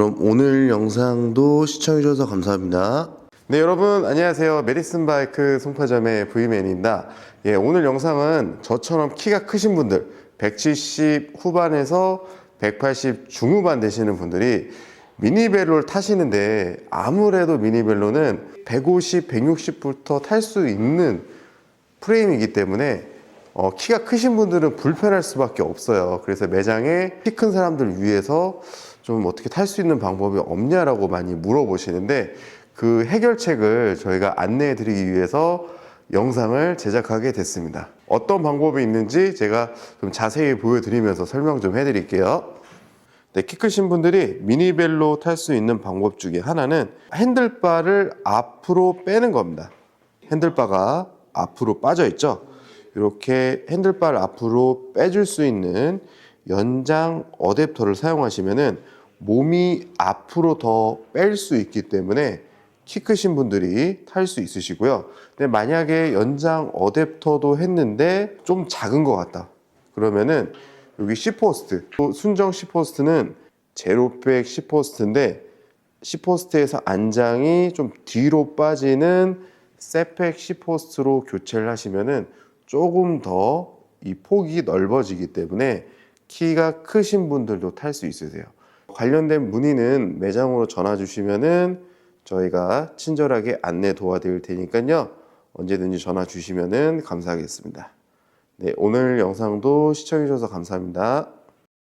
그럼 오늘 영상도 시청해주셔서 감사합니다. 네 여러분 안녕하세요 메디슨 바이크 송파점의 브이맨입니다 예, 오늘 영상은 저처럼 키가 크신 분들 170 후반에서 180 중후반 되시는 분들이 미니벨로를 타시는데 아무래도 미니벨로는 150, 160부터 탈 수 있는 프레임이기 때문에 어, 키가 크신 분들은 불편할 수밖에 없어요. 그래서 매장에 키 큰 사람들 위해서 좀 어떻게 탈 수 있는 방법이 없냐라고 많이 물어보시는데 그 해결책을 저희가 안내해 드리기 위해서 영상을 제작하게 됐습니다. 어떤 방법이 있는지 제가 좀 자세히 보여드리면서 설명 좀 해드릴게요. 네, 키 크신 분들이 미니벨로 탈 수 있는 방법 중에 하나는 핸들바를 앞으로 빼는 겁니다. 핸들바가 앞으로 빠져 있죠. 이렇게 핸들바를 앞으로 빼줄 수 있는 연장 어댑터를 사용하시면은 몸이 앞으로 더 뺄 수 있기 때문에 키 크신 분들이 탈 수 있으시고요. 근데 만약에 연장 어댑터도 했는데 좀 작은 것 같다. 그러면은 여기 C포스트, 순정 C포스트는 제로백 C포스트인데 C포스트에서 안장이 좀 뒤로 빠지는 세팩 C포스트로 교체를 하시면은 조금 더 이 폭이 넓어지기 때문에 키가 크신 분들도 탈 수 있으세요. 관련된 문의는 매장으로 전화 주시면은 저희가 친절하게 안내 도와드릴 테니까요. 언제든지 전화 주시면은 감사하겠습니다. 네, 오늘 영상도 시청해 주셔서 감사합니다.